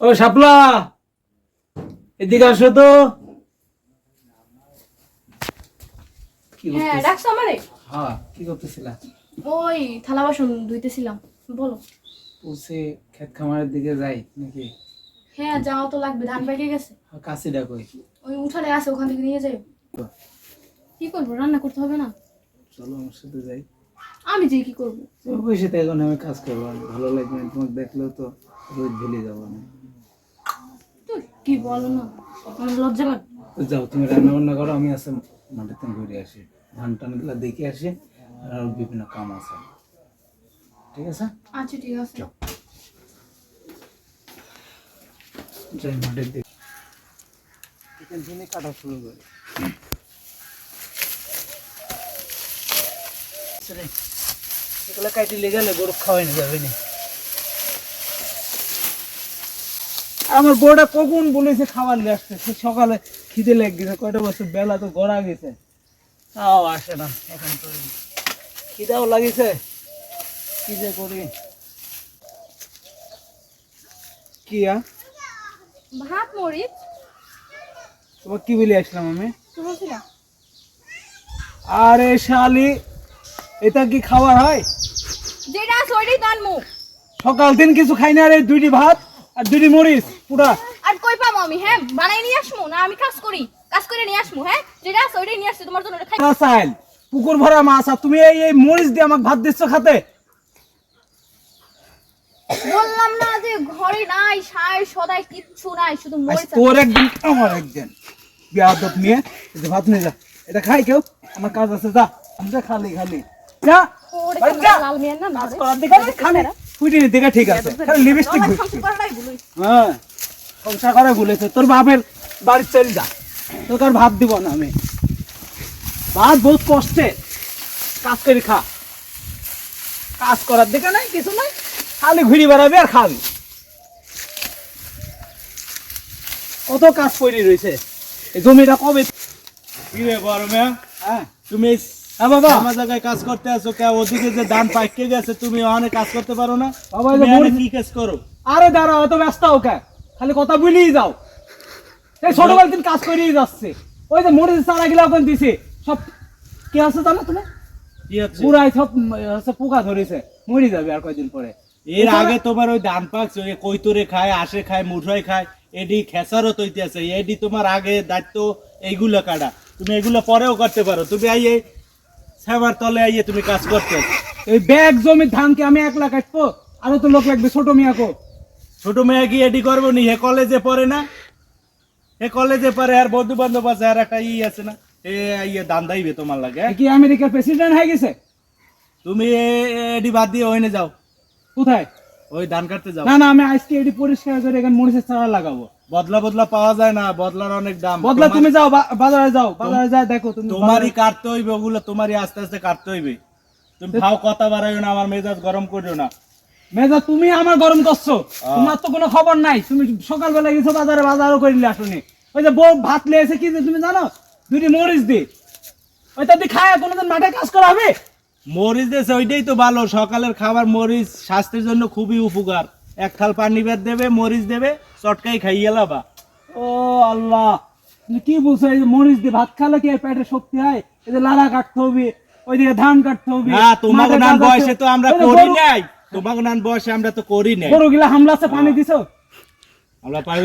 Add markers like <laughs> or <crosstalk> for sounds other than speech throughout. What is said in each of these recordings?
ও শাপলা! এদিকে আসো তো। হ্যাঁ ডাকছো আমারে? হ্যাঁ কি করতেছিলা? ওই থালা বাসন ধুইতেছিলাম বলো। পৌঁছে ক্ষেত খামারের দিকে যাই নাকি? হ্যাঁ যাওয়া তো লাগবে ধান পেকে গেছে। ওই উঠানে আছে ওখান থেকে নিয়ে যাই। কি করব রান্না করতে হবে না? চলো আমার সাথে যাই। আমি যে কি করব? ওই সাথে এখন আমি কাজ করব। ভালো লাগবে না তোমাকে দেখলেও তো রোজ ভুলে যাব না। তো কি বলো না? লজ্জা লাগে? যাও তুমি রান্না বান্না করো আমি আসে মাঠেতে ঘুরে আসি। ধান টানগুলা দেখে আসি আর বিভিন্ন কাম আছে। ঠিক আছে? আচ্ছা ঠিক আছে। যাই মাঠের দিকে। এখান থেকে কাটা শুরু করি। এগুলো কাটি লেগে গরু খাওয়াই না যাবে না। আমার বউটা কখন বলেছে খাবার নিয়ে আসতে? সে সকালে খিদে লেগে গেছে কয়টা বছর বেলা তো গড়া গেছে। তাও আসে না এখন তো। খিদাও লাগিছে। কি যে করি? কি ভাত মরিচ। তোমার কি বলে আসলাম আমি? আরে শালি এটা কি খাবার হয়? যেটা সকাল দিন কিছু খাই না রে দুইটি ভাত। আর দুইটি মরিচ পুরা। আর কই পাবো আমি হ্যাঁ? বানাই নিয়ে আসমু না আমি কাজ করি? কাজ করে নিয়ে আসমু হ্যাঁ? যেটা আছে ওইটাই নিয়ে আসছি তোমার জন্য খাই। না চাইল পুকুর ভরা মাছ আর তুমি এই এই মরিচ দিয়ে আমাকে ভাত দিচ্ছ খাতে? বললাম না যে ঘরে নাই সায় সদাই কিচ্ছু নাই শুধু মরিচ তোর একদিন আমার একদিন। বিয়াদব নিয়ে এই ভাত নিয়ে যা। এটা খাই কেউ? আমার কাজ আছে যা। আমি যা খালি খালি। যা। লাল না কাজ করার দিকে খালি। ফুটিনি দিকে ঠিক আছে। খালি লিপস্টিক। হ্যাঁ সংসার করে বলেছে তোর বাপের বাড়ির চল যা। তোকে আর ভাত দিব না আমি। ভাত বহুত কষ্টে। কাজ করে খা। কাজ করার দিকে নাই কিছু নাই। খালি ঘুরি বেড়াবি আর খাবি। কত কাজ পড়ে রয়েছে। এই জমিটা কবে কি রে গরমে হ্যাঁ। তুমি বাবা। আমার জায়গায় কাজ করতে আছো কে ওদিকে যে ধান পাইকে গেছে তুমি অনেক কাজ করতে পারো না। বাবা, এই যে তুমি মরিচ- এনে কি কাজ করো? আরে দাঁড়াও অত ব্যস্ত ওকে খালি কথা বলেই যাও। এই ছোটবেলা দিন কাজ করেই যাচ্ছে। ওই যে মরিচ চারা গিলা ওখানে দিছে। সব কি আছে জানো তুমি? পুরাই সব হচ্ছে পোকা ধরেছে। মরে যাবে আর কয়দিন পরে। এর আগে তোমার ওই ধান পাকছে ওই কৈতরে খায় আসে খায় মুঠোয় খায় এডি খেসারও তৈতে আছে এডি তোমার আগে দায়িত্ব এইগুলো কাটা। তুমি এগুলো পরেও করতে পারো। তুমি আইয়ে সেবার তলে আইয়ে তুমি কাজ করতে। এই ব্যাগ জমির ধানকে আমি একলা কাটবো? আরও তো লোক লাগবে ছোট মিয়াকো ছোট মেয়ে কি এডি করব নি? হে কলেজে পড়ে না? হে কলেজে পড়ে আর বন্ধু বান্ধব আছে আর একটা ই আছে না? এ ইয়ে দান দাইবে তোমার লাগে হ্যাঁ? কি আমেরিকার প্রেসিডেন্ট হয়ে গেছে? তুমি এডি বাদ দিয়ে ওইনে যাও। কোথায়? ওই ধান কাটতে যাও। না না আমি আজকে এডি পরিষ্কার করে এখানে মরিচের চারা লাগাবো। বদলা বদলা পাওয়া যায় না বদলার অনেক দাম। বদলা তুমি যাও বাজারে যাও বাজারে যাও দেখো তুমি তোমারই কাটতে হইবে ওগুলো তোমারই আস্তে আস্তে কাটতে হইবে। তুমি ভাও কথা বাড়াইও না আমার মেজাজ গরম করিও না। মেজা তুমি আমার গরম করছ। তোমার তো কোনো খবর নাই। তুমি সকালবেলা গেছো বাজারে বাজারও করিলে আসনি। ওই যে বউ ভাত লেগেছে কি যে তুমি জানো? দুটি মরিচ দি ওইটা দিয়ে খায় কোনোদিন মাঠে কাজ করা হবে? মরিচ দেশে ওইটাই তো ভালো। সকালের খাবার মরিচ স্বাস্থ্যের জন্য খুবই উপকার। এক থাল পানি বেদ দেবে মরিচ দেবে চটকাই খাইয়ে লাবা। ও আল্লাহ তুমি কি বলছো এই যে মরিচ দিয়ে ভাত খালে কি আর পেটে শক্তি হয়? এই যে লালা কাটতে হবে ওইদিকে ধান কাটতে হবে। না তোমাকে নাম নান বয়সে তো আমরা করি নাই। তোমাকে নাম বয়সে আমরা তো করি নাই। গরু গিলা হামলা আছে পানি দিছো? আমরা পাই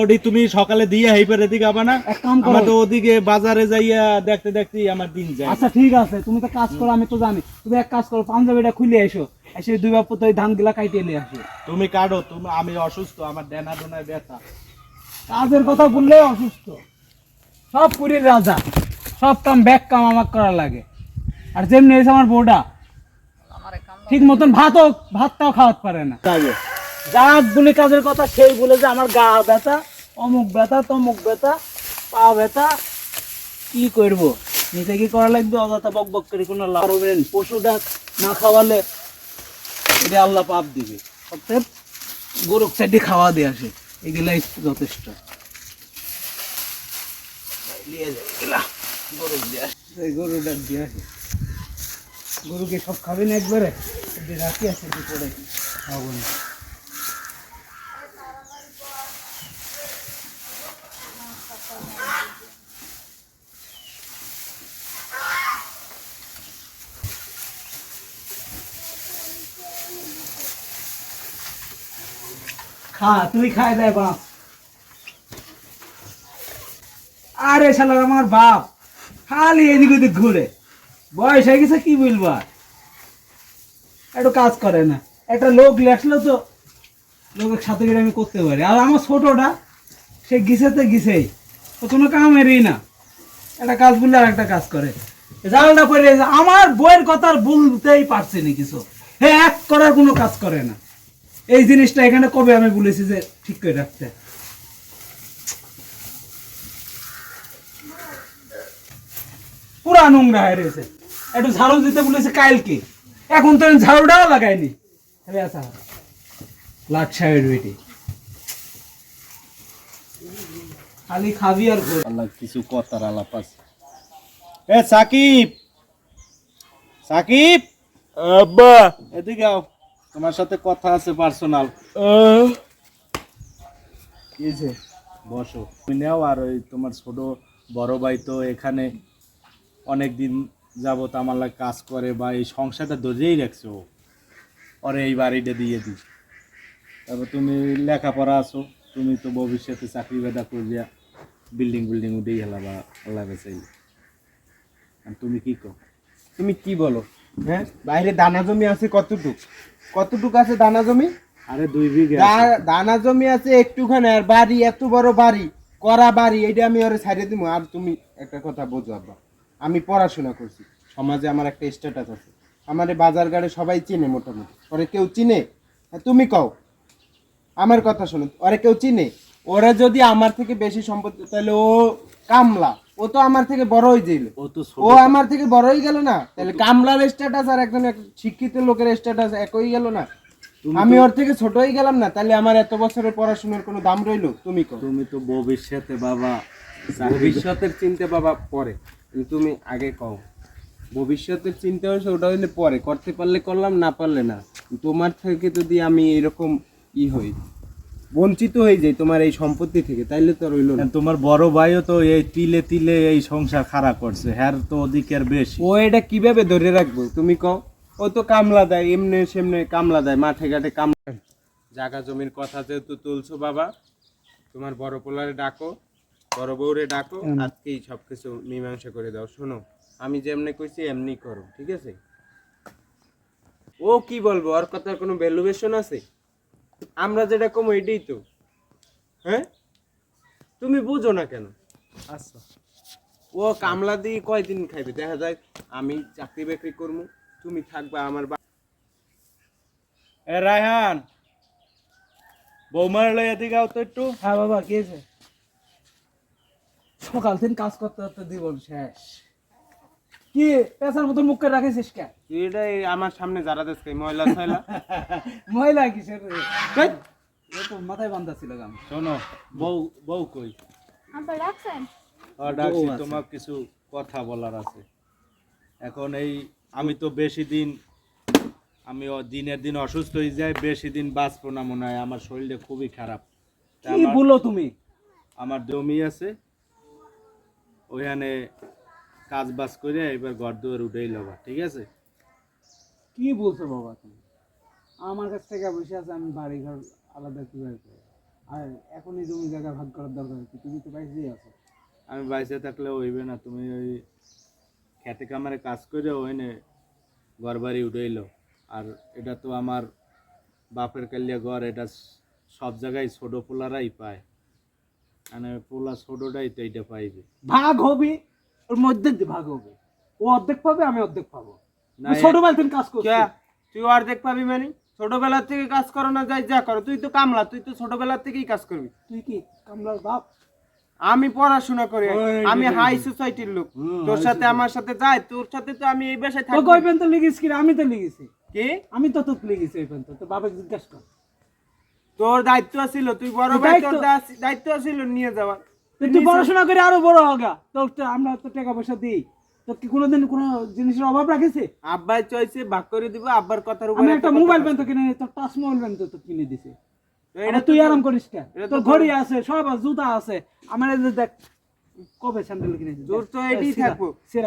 ওডি তুমি সকালে দিয়ে হেইপের এদিকে আবা না। এক কাম করো। আমরা তো ওদিকে বাজারে যাইয়া দেখতে দেখতে আমার দিন যায়। আচ্ছা ঠিক আছে তুমি তো কাজ করো আমি তো জানি। তুমি এক কাজ করো পাঞ্জাবিটা খুলে এসো। এসে দুই বাপ তো ধান গিলা কাটিয়ে নিয়ে আসো। তুমি কাটো তুমি আমি অসুস্থ আমার ডেনা ডোনায় ব্যথা। কাজের কথা বললে অসুস্থ। সব পুরীর রাজা সব কাম ব্যাক কাম আমার করা লাগে। আর যেমনি এসে আমার বউটা ঠিক মতন ভাতও ভাতটাও খাওয়াতে পারে না। যাক বলে কাজের কথা সেই বলে যে আমার গা ব্যথা, অমুক ব্যথা, তমুক ব্যথা, পা ব্যথা, কি করব? নিজে কি করা লাগবে? অযথা বক বক করে কোনো লাভ হবে না। পশুটা না খাওয়ালে এটা আল্লাহ পাপ দিবে। অতএব গরুক চারটি খাওয়া দিয়ে আসে। এগুলাই যথেষ্ট। নিয়ে যাই, এগুলা গরু গরুটা দিয়ে আসে। গরুকে সব খাবে না একবারে? যে রাখি আছে খা তুই খাই বাপ। আরে শালা আমার বাপ, খালি এদিক ওদিক ঘুরে। বয়স হয়ে গেছে কি বলব আর? একটু কাজ করে না। একটা লোক লেখলো তো, লোকের সাথে আমি করতে পারি। আর আমার ছোটটা, সে গিসেতে গিসেই তো কোনো কামেরই না। একটা কাজ বললে আর একটা কাজ করে। জালটা গেছে। আমার বইয়ের কথা বলতেই পারছি না কিছু। হ্যাঁ এক করার কোনো কাজ করে না। এই জিনিসটা এখানে কবে আমি বলেছি যে ঠিক করে রাখতে? পুরা নোংরা হয়ে রয়েছে। একটু ঝাড়ু দিতে বলেছে কালকে। এখন তো আমি ঝাড়ুটাও লাগাইনি। আচ্ছা। লাট সাহেবের বেটি। খালি খাবি আর ঘুর আল্লাহ কিছু কথার আলাপ আছে। এ সাকিব! সাকিব! আব্বা! এদিকে আও। তোমার সাথে কথা আছে পার্সোনাল কিছে বসো। তুমি নেও আর ওই তোমার ছোট বড় ভাই তো এখানে অনেক দিন যাবত আমার লাগে কাজ করে বা এই সংসারটা ধরেই রাখছে। ও ওরে এই বাড়িটা দিয়ে দিই। তারপর তুমি লেখাপড়া আছো, তুমি তো ভবিষ্যতে চাকরি বেদা করিয়া বিল্ডিং বিল্ডিং উঠেই হেলা বা আল্লাহ আর তুমি কি কো তুমি কি বলো? হ্যাঁ? বাইরে দানা জমি আছে কতটুক? কতটুক আছে দানা জমি? আরে দুই বিঘে দানা জমি আছে একটুখানি আর বাড়ি এত বড় বাড়ি করা বাড়ি এটা আমি ওরে ছাড়িয়ে দিব আর তুমি একটা কথা বোঝো আব্বা আমি পড়াশোনা করছি সমাজে আমার একটা স্ট্যাটাস আছে। আমার বাজার গাড়ে সবাই চিনে মোটামুটি। ওরে কেউ চিনে? হ্যাঁ, তুমি কও। আমার কথা শোনো ওরে কেউ চিনে? ওরা যদি আমার থেকে বেশি সম্পত্তি তাহলে ও কামলা। ও তো আমার থেকে বড় হয়ে যাইল ও তো ও আমার থেকে বড় হয়ে গেল না। তাহলে কামলার স্ট্যাটাস আর একজন এক শিক্ষিত লোকের স্ট্যাটাস একই গেল না। আমি ওর থেকে ছোট হয়ে গেলাম না। তাহলে আমার এত বছরের পড়াশোনার কোনো দাম রইল? তুমি কো তুমি তো ভবিষ্যতে বাবা ভবিষ্যতের চিন্তা বাবা পরে। তুমি আগে কও। ভবিষ্যতের চিন্তা হচ্ছে ওটা হইলে পরে। করতে পারলে করলাম না পারলে না। তোমার থেকে যদি আমি এরকম ই হই বঞ্চিত হয়ে যাই তোমার এই সম্পত্তি থেকে তাইলে তো রইল না। তোমার বড় ভাইও তো এই তিলে তিলে এই সংসার খারাপ করছে হ্যার তো অধিকার বেশি। ও এটা কীভাবে ধরে রাখব তুমি কও? ও তো কামলা দেয় এমনি সেমনি কামলা দেয় মাঠে ঘাটে কামলা জায়গা জমির কথা যেহেতু তুলছো বাবা তোমার বড় পোলারে ডাকো বড় বউরে ডাকো আজকেই সব কিছু মীমাংসা করে দাও শোনো আমি যেমনি কইছি এমনি করো ঠিক আছে? ও কি বলব ওর কথার কোনো ভ্যালুয়েশন আছে? আমরা যেটা কম এটাই তো। হ্যাঁ? তুমি বুঝো না কেন? আচ্ছা। ও কামলা দিয়ে কয়দিন খাইবে? দেখা যায় আমি চাকরি বাকরি করব তুমি থাকবা আমার বা- এ রায়হান বৌমার লই এদিকে আও তো একটু। হ্যাঁ বাবা কি সকাল থেকে কাজ করতে করতে জীবন শেষ। কি পেশার মতো মুখ করে রাখিস কে? তুই এটা এই আমার সামনে যারা দেশ ময়লা ছয়লা। <laughs> মহিলা কিসের? তো মাথায় বান্ধা ছিল গান শোনো বউ বউ কই? আপনার রাখছেন? ও ডাকছি তোমার কিছু কথা বলার আছে। এখন এই আমি তো বেশি দিন আমি দিনের দিন অসুস্থ হয়ে যাই বেশি দিন বাঁচবো না মনে হয় আমার শরীরটা খুবই খারাপ। তা কি বলো তুমি? আমার জমি আছে ওইখানে কাজ বাজ করে এবার ঘর দুয়ার উঠেই লবা ঠিক আছে? কি বলছো বাবা তুমি? আমার কাছ থেকে বসে আছে আমি বাড়ি ঘর আলাদা কীভাবে করব? আর এখন এই জমি জায়গা ভাগ করার দরকার কি তুমি তো বাইরেই আছো। আমি বাইসে থাকলে হইবে না তুমি ওই খেতে কামারে কাজ করে ওইনে ঘর বাড়ি উঠেইল আর এটা তো আমার বাপের কালিয়া ঘর এটা সব জায়গায় ছোট পোলারাই পায়। মানে পোলা ছোটটাই তো এইটা পাইবে। ভাগ হবে? ওর মধ্যে ভাগ হবে। ও অর্ধেক পাবে আমি অর্ধেক পাবো। ছোটবেলা থেকে কাজ করছি। তুই অর্ধেক পাবি মানে? ছোটবেলার থেকে কাজ করো না যাই যা করো। তুই তো কামলা তুই তো ছোটবেলার থেকেই কাজ করবি। তুই কি কামলার বাপ? আমি পড়াশোনা করি আমি হাই সোসাইটির লোক। তোর সাথে আমার সাথে যাই তোর সাথে তো আমি এই বাসায় তো থাকি কই পেন তো লিখিস কি? আমি তো লিখেছি। কি? আমি তো তোকে লিখেছি ওই পেন তো তোর বাবাকে জিজ্ঞাসা কর। তোর দায়িত্ব ছিল তুই বড় ভাই দায়িত্ব- তোর দায়িত্ব ছিল নিয়ে যাওয়া। তুই তুই পড়াশোনা করে আরও বড় হগা। তোর তো আমরা তো টাকা পয়সা দিই। তো কি কোনোদিন কোনো জিনিসের অভাব রাখিছে? আব্বাই চয়েছে ভাগ করে দিব আব্বার কথার উপর আমি একটা মোবাইল পেন তো কিনে তোর টাচ মোবাইল পেন তো তো কিনে দিছে। এটা তুই আরাম করিস কেন তো তোর ঘড়ি আছে সব আছে জুতা আছে। আমার এই দেখ কবে স্যান্ডেল কিনে? তোর তো এটাই থাকব।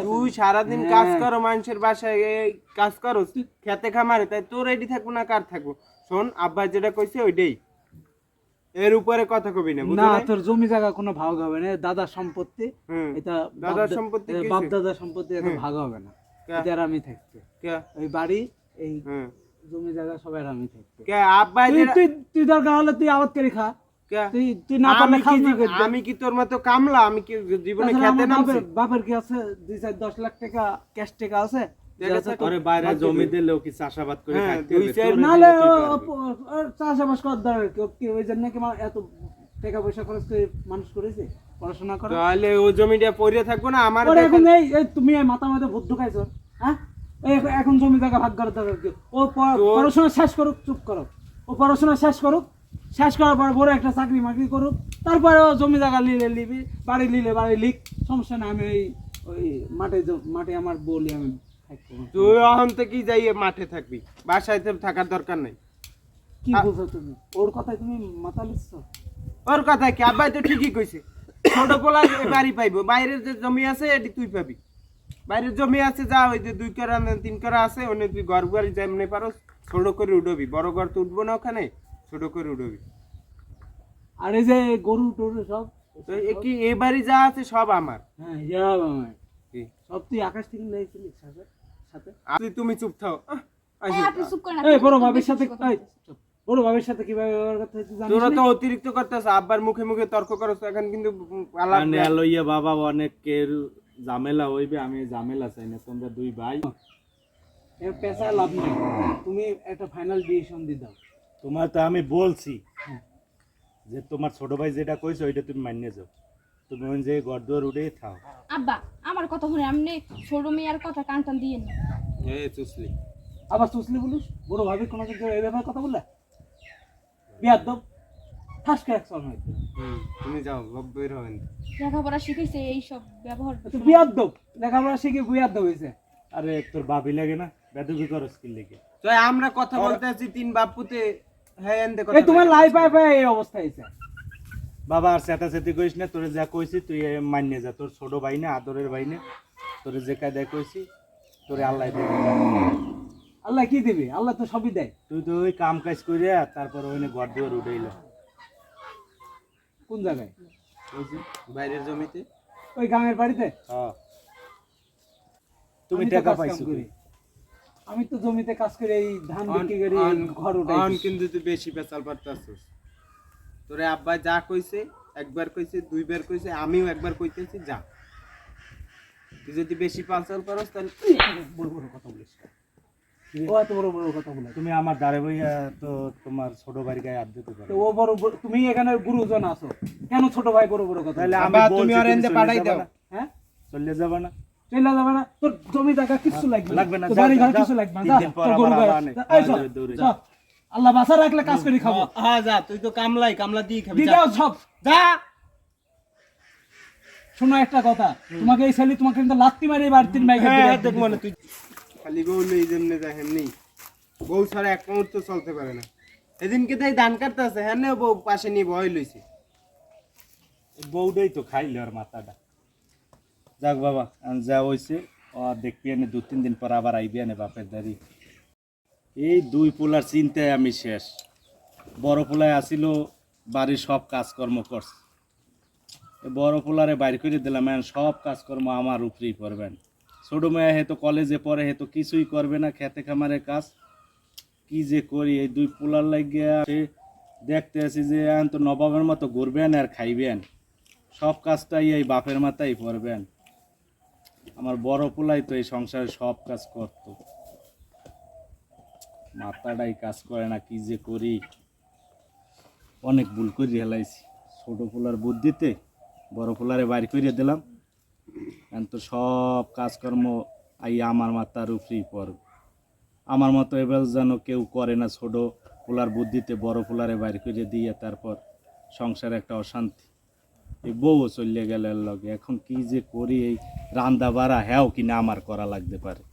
তুই। সারাদিন হ্যাঁ। কাজ করো মানুষের বাসায় কাজ করো খেতে খামারে তাই তোর এটি থাকব না কার থাকব? শোন আব্বা যেটা কইছে ওইটাই। এর উপরে কথা কবি না না তোর জমি জায়গা কোনো ভাগ হবে না দাদার সম্পত্তি এটা দাদার সম্পত্তি বাপ দাদার সম্পত্তি এটা ভাগ হবে না। এটা আমি থাকতে কে? ওই বাড়ি এই জমি জায়গা সবাই আমি থাকতে কে? আব্বা তুই তুই তুই দরকার হলে তুই আবাদ করে খা? তুই তুই না পারলে খাস না আমি কি তোর মতো কামলা? আমি কি জীবনে খেতে নামছি? বাপের- বাপের কি আছে? দুই চার দশ লাখ টাকা ক্যাশ টাকা আছে? বাইরে জমি দিলেও কি চাষাবাদ করে হ্যাঁ, খাইতে দুই হবে? চার- তোরে নাহলে দিলে ও- কি পারবে? ও- ওর চাষাবাস করার দরকার কি? ওই জন্য কি এত টাকা পয়সা খরচ করে মানুষ করেছে পড়াশোনা করে তাহলে ও জমিটা পড়ে থাকব না আমার এখন এই এই তুমি মাথা মাথা ভূত ঢুকাইছো হ্যাঁ এখন- জমি জায়গা ভাগ করার দরকার কি ও পড়াশোনা শেষ করুক চুপ করো ও পড়াশোনা শেষ করুক শেষ করার পর বড় একটা চাকরি মাকরি করুক তারপরে ও জমি জায়গা লিলে লিবি বাড়ি লিলে বাড়ি লিখ সমস্যা না আমি ওই ওই মাঠে মাঠে আমার বলি আমি। তুই অহন থেকেই যাই মাঠে থাকবি। বাসায় থাকার দরকার নাই। কি বলছো তুমি? ওর কথায় তুমি মাথা লিখছ ওর কথা কি? আব্বাই তো ঠিকই কইছে। ছোট পোলা বাড়ি পাইবো বাইরের যে জমি আছে এটি তুই পাবি। বাইরের জমি আছে যা ওই যে দুই করা তিন করা আছে ওনে তুই ঘর বাড়ি যেমনি পারো ছোট করে উঠবি বড় ঘর তো উঠবো না ওখানে ছোট করে উঠবি আর এই যে গরু টরু সব? তো এ কি এই বাড়ি যা আছে সব আমার। হ্যাঁ সব আমার। কি? সব তুই আকাশ থেকে নিয়েছিলিস সাথে সাথে তুমি চুপ থাও আহ, এই, আসি। আপনি চুপ করেন এই বড় কিন্তু সাথে কথা এই, বলতেছেন। চুপ। বড় ভাবির সাথে কীভাবে ব্যবহার করতে জানিস তোরা তো অতিরিক্ত করতেছ আব্বার মুখে মুখে তর্ক করছ এখন কিন্তু আলাপ মানে লইয়া বাবা অনেকের ঝামেলা হইবে আমি ঝামেলা চাই না তোমরা দুই ভাই এর লাভ নেই তুমি একটা ফাইনাল ডিসিশন দিয়ে দাও তোমার তো আমি বলছি হ্যাঁ। যে তোমার ছোট ভাই যেটা কইছো ওইটা তুমি মানিয়ে যাও তুমি ওই যে ঘর দুয়ার উঠেই থাও। আব্বা আমার কথা শুনে আপনি ছোট মেয়ের কথা কান টান দিয়ে না চুসলি। আবার বলিস? বড় ভাবি কোনো কিছু এই ব্যাপারে কথা বললে? বিয়ার দব ঠাস করে একশো হয়তো তুমি যাও বের হবেন। লেখাপড়া শিখেছে এই সব ব্যবহার তো বিয়ার দব লেখাপড়া শিখে বিয়ার দব হয়েছে। আরে তোর ভাবি লাগে না? বেদবি করো স্কিল লেগে? তো আমরা কথা বলতে আছি তিন বাপুতে। হ্যাঁ এনতে কথা তোমার লাইফ আইফ এই অবস্থা হয়েছে। বাবা আর চেতা চেতি কইস না তোরে যা কইছি তুই মানিয়ে যা তোর ছোট ভাই না আদরের ভাই না তোরে যে কায়দায় কইছি তোরে আল্লাহ দেবে। আল্লাহ কি দিবে? আল্লাহ তো সবই দেয়। তুই তো ওই কাম কাজ করে তারপর ওইনে ঘর দুয়ার উঠেইল। কোন জায়গায়? বাইরের জমিতে। ওই গ্রামের বাড়িতে? হ্যাঁ। তুমি টাকা পাইছো করি। আমি তো জমিতে কাজ করে এই ধান বিক্রি করে ঘর উঠাই কিন্তু তুই বেশি পেঁচাল পারতাছিস। তোরে আব্বা যা কইছে একবার কইছে দুইবার কইছে আমিও একবার কইতেছি যা। তুই যদি বেশি পালচাল করস তাহলে বড় বড় কথা বলিস ও এত বড় বড় কথা বলে তুমি আমার দাঁড়ে বইয়া তো তোমার ছোট ভাইয়ের গায়ে হাত দিতে পারো। ও বড় বড়- তুমি এখানে গুরুজন আছো। কেন ছোট ভাই বড় বড় কথা তাহলে? আমি তুমি এনতে চলে পাঠাই দাও। হ্যাঁ? চলে যাবে না। চলে যাবে না। তোর জমি জায়গা কিছু লাগবে লাগবে না, বাড়ি ঘর কিছু লাগবে না। তোর গরু গায়ে- আল্লাহ বাসা রাখলে কাজ করে খাব। হ্যাঁ যা তুই তো কামলাই কামলা দিয়ে খাবি যা। দিদাও সব। যা। শোনো একটা কথা তোমাকে এই ছেলে তোমাকে কিন্তু লাত্তি মারি বাড়তির মাইকে হ্যাঁ দেখ মনে তুই খালি বউ নেই যেমনি যা হেমনি। বউ ছাড়া এক মুহূর্ত চলতে পারে না। সেদিনকে তাই ধান কাটতে আছে হ্যাঁ না বউ পাশে নিয়ে ভয় লইছে। বউটাই তো খাইলে ওর মাথাটা। যাক বাবা যা হইছে ও দেখবি এনে দু তিন দিন পর আবার আইবি এনে বাপের দাঁড়ি। এই দুই পোলার চিন্তায় আমি শেষ। বড় পোলায় আসিল, বাড়ির সব কাজকর্ম করছে। বড় পোলারে বাইর করে দিলাম এখন সব কাজকর্ম আমার উপরেই করবেন ছোট মেয়ে হেতো কলেজে পড়ে হেতো কিছুই করবে না, খেতে খামারে কাজ। কি যে করি, এই দুই পোলার লাগিয়া দেখতে আছি যে এখন তো নবাবের মতো ঘুরবেন আর খাইবেন। সব কাজটাই এই বাপের মাথায় পড়বেন। আমার বড় পোলাই তো এই সংসারে সব কাজ করত। মাথাটাই কাজ করে না, কি যে করি? অনেক ভুল করে হেলাইছি ছোট পোলার বুদ্ধিতে বড় ফুলারে বাইর করে দিলাম। এখন তো সব কাজকর্ম আই আমার মাথার উপরেই পড়বে আমার মতো এবার যেন কেউ করে না ছোট পোলার বুদ্ধিতে বড় ফুলারে বাইর করে দিয়ে তারপর সংসারে একটা অশান্তি। এই বউও চলে গেল লগে। এখন কি যে করি? এই রান্দা বাড়া হ্যাও কিনা আমার করা লাগতে পারে।